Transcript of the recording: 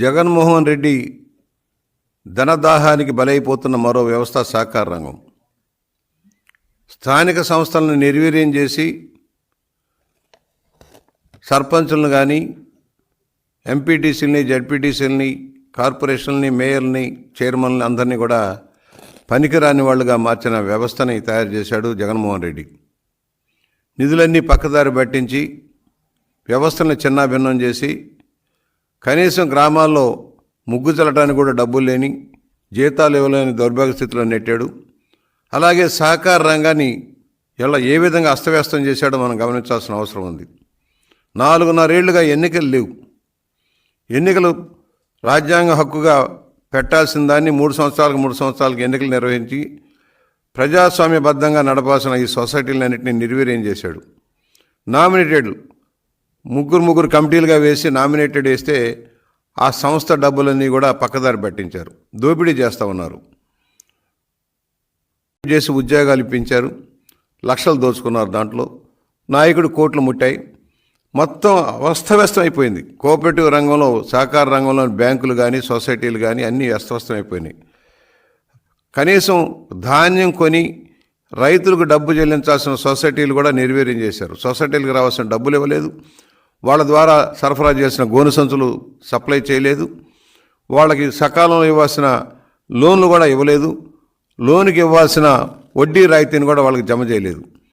జగన్మోహన్ రెడ్డి ధనదాహానికి బలైపోతున్న మరో వ్యవస్థ సహకార రంగం. స్థానిక సంస్థలను నిర్వీర్యం చేసి సర్పంచులను కానీ ఎంపీటీసీలని జడ్పీటీసీలని కార్పొరేషన్ని మేయర్ని చైర్మన్ని అందరినీ కూడా పనికిరాని వాళ్ళుగా మార్చిన వ్యవస్థని తయారు చేశాడు జగన్మోహన్ రెడ్డి. నిధులన్నీ పక్కదారి పట్టించి వ్యవస్థను చిన్నాభిన్నం చేసి కనీసం గ్రామాల్లో ముగ్గు చల్లడానికి కూడా డబ్బులు లేని జీతాలు ఇవ్వలేని దౌర్భాగ్య స్థితిలో నెట్టాడు. అలాగే సహకార రంగాన్ని ఎలా ఏ విధంగా అస్తవ్యస్తం చేశాడో మనం గమనించాల్సిన అవసరం ఉంది. నాలుగున్నరేళ్ళుగా ఎన్నికలు లేవు. ఎన్నికలు రాజ్యాంగ హక్కుగా పెట్టాల్సిన దాన్ని మూడు సంవత్సరాలకు మూడు సంవత్సరాలకు ఎన్నికలు నిర్వహించి ప్రజాస్వామ్యబద్ధంగా నడపాల్సిన ఈ సొసైటీలన్నింటినీ నిర్వీర్యం చేశాడు. నామినేటెడ్ ముగ్గురు ముగ్గురు కమిటీలుగా వేసి నామినేటెడ్ వేస్తే ఆ సంస్థ డబ్బులన్నీ కూడా పక్కదారి పట్టించారు. దోపిడీ చేస్తూ ఉన్నారు. చేసి ఉద్యోగాలు ఇప్పించారు. లక్షలు దోచుకున్నారు దాంట్లో. నాయకుడు కోట్లు ముట్టాయి. మొత్తం అస్తవ్యస్తం అయిపోయింది కోఆపరేటివ్ రంగంలో సహకార రంగంలో బ్యాంకులు కానీ సొసైటీలు కానీ అన్నీ అస్తవ్యస్తం అయిపోయినాయి కనీసం ధాన్యం కొని రైతులకు డబ్బు చెల్లించాల్సిన సొసైటీలు కూడా నిర్వీర్యం చేశారు. సొసైటీలకు రావాల్సిన డబ్బులు ఇవ్వలేదు. వాళ్ళ ద్వారా సరఫరా చేసిన గోను సంచులు సప్లై చేయలేదు. వాళ్ళకి సకాలంలో ఇవ్వాల్సిన లోన్లు కూడా ఇవ్వలేదు. లోనుకి ఇవ్వాల్సిన వడ్డీ రాయితీని కూడా వాళ్ళకి జమ చేయలేదు.